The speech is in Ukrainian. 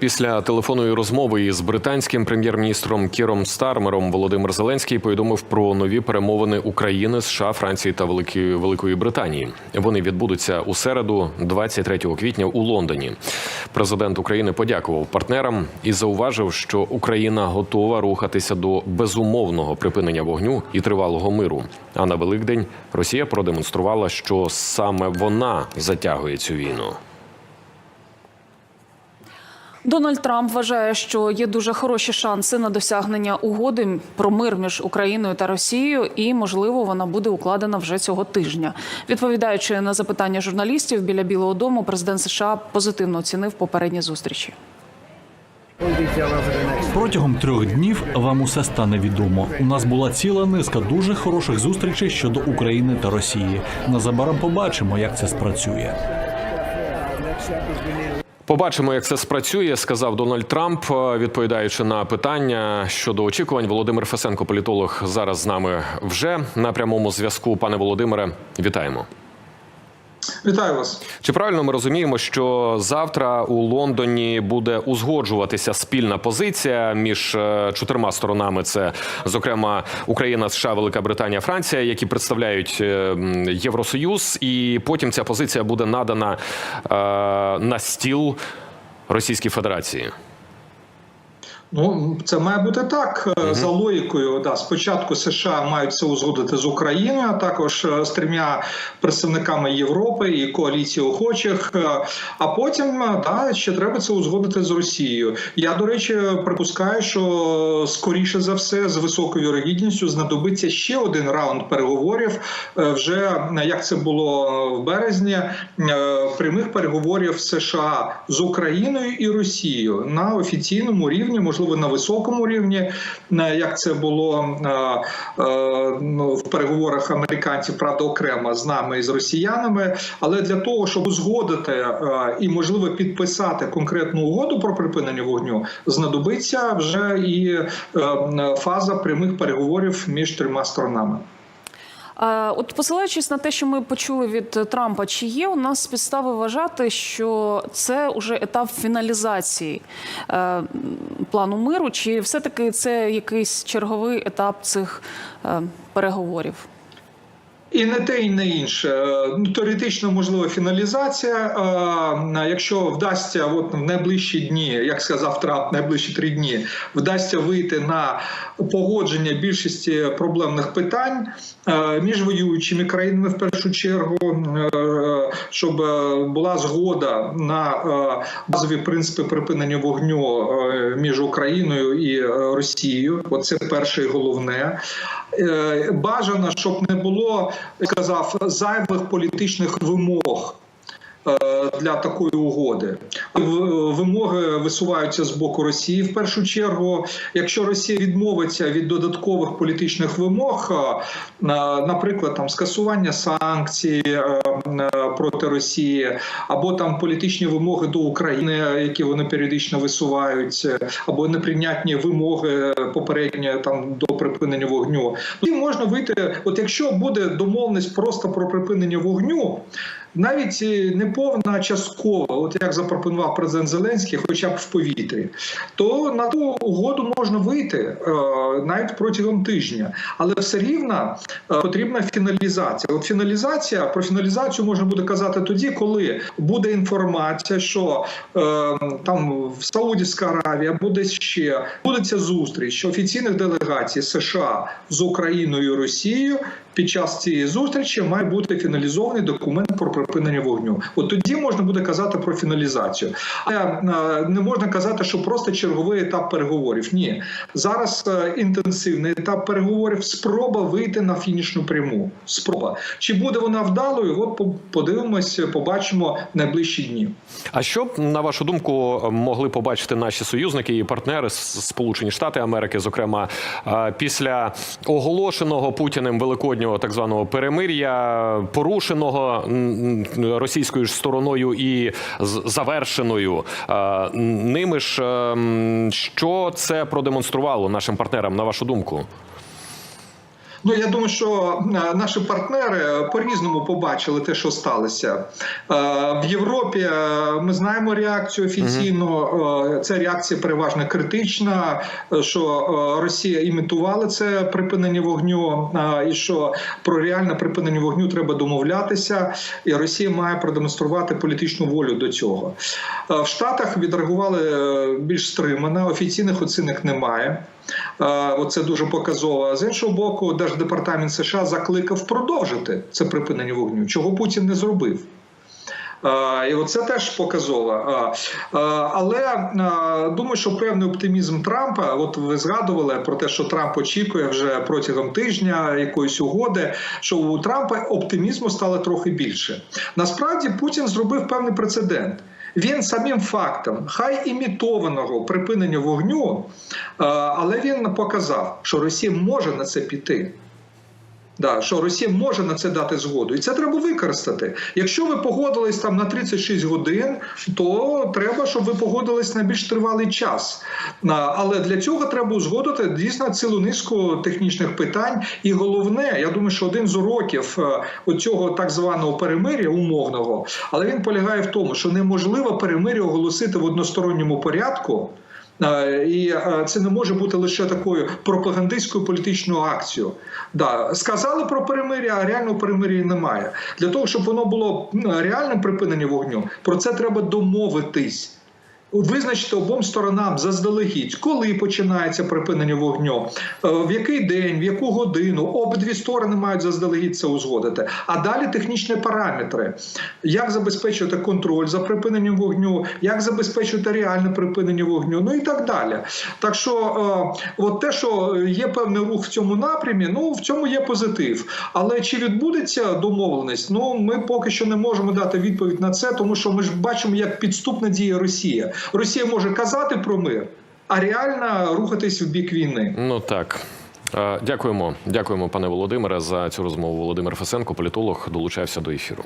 Після телефонної розмови із британським прем'єр-міністром Кіром Стармером Володимир Зеленський повідомив про нові перемовини України, США, Франції та Великої Великої Британії. Вони відбудуться у середу, 23 квітня, у Лондоні. Президент України подякував партнерам і зауважив, що Україна готова рухатися до безумовного припинення вогню і тривалого миру. А на Великдень Росія продемонструвала, що саме вона затягує цю війну. Дональд Трамп вважає, що є дуже хороші шанси на досягнення угоди про мир між Україною та Росією, і можливо вона буде укладена вже цього тижня. Відповідаючи на запитання журналістів біля Білого Дому, президент США позитивно оцінив попередні зустрічі. Протягом трьох днів вам усе стане відомо. У нас була ціла низка дуже хороших зустрічей щодо України та Росії. Незабаром побачимо, як це спрацює. Побачимо, як це спрацює, сказав Дональд Трамп, е, відповідаючи на питання щодо очікувань. Володимир Фесенко, політолог, зараз з нами вже на прямому зв'язку. Пане Володимире, вітаємо. Вітаю вас. Чи правильно ми розуміємо, що завтра у Лондоні буде узгоджуватися спільна позиція між е, чотирма сторонами? Це зокрема Україна, США, Велика Британія, Франція, які представляють е, Євросоюз, і потім ця позиція буде надана е, на стіл Російській Федерації. Ну це має бути так е, за логікою. Да, спочатку США мають це узгодити з Україною, а також е, з трьома представниками Європи і коаліції охочих. е, А потім да, ще треба це узгодити з Росією. Я до речі припускаю, що скоріше за все з високою вірогідністю знадобиться ще один раунд переговорів. Вже як це було в березні, прямих переговорів США з Україною і Росією на офіційному рівні, можливо, на високому рівні, як це було ну, в переговорах американців, правда, окремо з нами і з росіянами. Але для того, щоб узгодити і можливо підписати конкретну угоду про припинення вогню, знадобиться вже і фаза прямих переговорів між трьома сторонами. От посилаючись на те, що ми почули від Трампа, чи є у нас підстави вважати, що це вже етап фіналізації е, плану миру, чи все-таки це якийсь черговий етап цих е, переговорів? І не те, і не інше. Е, Ну, теоретично можлива фіналізація. Е, Якщо вдасться, от в найближчі дні, як сказав Трамп, найближчі три дні, вдасться вийти на погодження більшості проблемних питань е, між воюючими країнами в першу чергу, е, щоб е, була згода на е, базові принципи припинення вогню е, між Україною і Росією. Оце перше і головне. Бажано, щоб не було, сказав, зайвих політичних вимог. Для такої угоди вимоги висуваються з боку Росії в першу чергу. Якщо Росія відмовиться від додаткових політичних вимог, е, наприклад, там скасування санкцій е, е, проти Росії, або там політичні вимоги до України, які вони періодично висувають, або неприйнятні вимоги попередньо там до припинення вогню, тоді можна вийти. От якщо буде домовленість просто про припинення вогню. Навіть е, не повна а часткова, от як запропонував президент Зеленський, хоча б в повітрі, то на ту угоду можна вийти е, навіть протягом тижня, але все рівно е, потрібна фіналізація. От фіналізація про фіналізацію можна буде казати тоді, коли буде інформація, що там в Саудівська Аравія буде ще буде ця зустріч офіційних делегацій США з Україною і Росією. Під час цієї зустрічі має бути фіналізований документ про припинення вогню. От тоді можна буде казати про фіналізацію, але е, не можна казати, що просто черговий етап переговорів. Ні, зараз е, інтенсивний етап переговорів. Спроба вийти на фінішну пряму. Спроба чи буде вона вдалою? От по- подивимось, побачимо в найближчі дні. А що на вашу думку могли побачити наші союзники і партнери Сполучені Штати Америки, зокрема е, після оголошеного Путіним великоднього так званого перемир'я, порушеного російською ж стороною і завершеною е, ними ж, е, що це продемонструвало нашим партнерам, на вашу думку? Ну я думаю, що е, наші партнери по-різному побачили те, що сталося Е, в Європі. е, Ми знаємо реакцію офіційно. Е, Ця реакція переважно критична. е, Що е, Росія імітувала це припинення вогню, е, і що про реальне припинення вогню треба домовлятися, і Росія має продемонструвати політичну волю до цього. Е, В Штатах відреагували е, більш стримано, офіційних оцінок немає. Оце дуже показово. А з іншого боку, Держдепартамент США закликав продовжити це припинення вогню, чого Путін не зробив. І оце теж показово. Але думаю, що певний оптимізм Трампа, от ви згадували про те, що Трамп очікує вже протягом тижня якоїсь угоди, що у Трампа оптимізму стало трохи більше. Насправді Путін зробив певний прецедент. Він самим фактом, хай імітованого припинення вогню, е, але він показав, що Росія може на це піти. Да, що Росія може на це дати згоду, і це треба використати. Якщо ви погодились там на 36 годин, то треба, щоб ви погодились на більш тривалий час. Але для цього треба узгодити дійсно цілу низку технічних питань. І головне, я думаю, що один з уроків е, оцього так званого перемир'я умовного, але він полягає в тому, що неможливо перемир'я оголосити в односторонньому порядку. Е, І е, це не може бути лише такою пропагандистською політичною акцією. Да, сказали про перемир'я, а реального перемир'я немає. Для того, щоб воно було реальним припиненням вогню, про це треба домовитись. Визначити обом сторонам заздалегідь, коли починається припинення вогню, е, в який день, в яку годину. Обидві сторони мають заздалегідь це узгодити. А далі технічні параметри: як забезпечувати контроль за припиненням вогню, як забезпечувати реальне припинення вогню, ну і так далі. Так що, е, от те, що є певний рух в цьому напрямі, ну в цьому є позитив. Але чи відбудеться домовленість? Ну ми поки що не можемо дати відповідь на це, тому що ми ж бачимо, як підступна діє Росія. Росія може казати про мир, а реально рухатись в бік війни. Ну так. Е, Дякуємо, дякуємо, пане Володимире, за цю розмову. Володимир Фесенко, політолог, долучався до ефіру.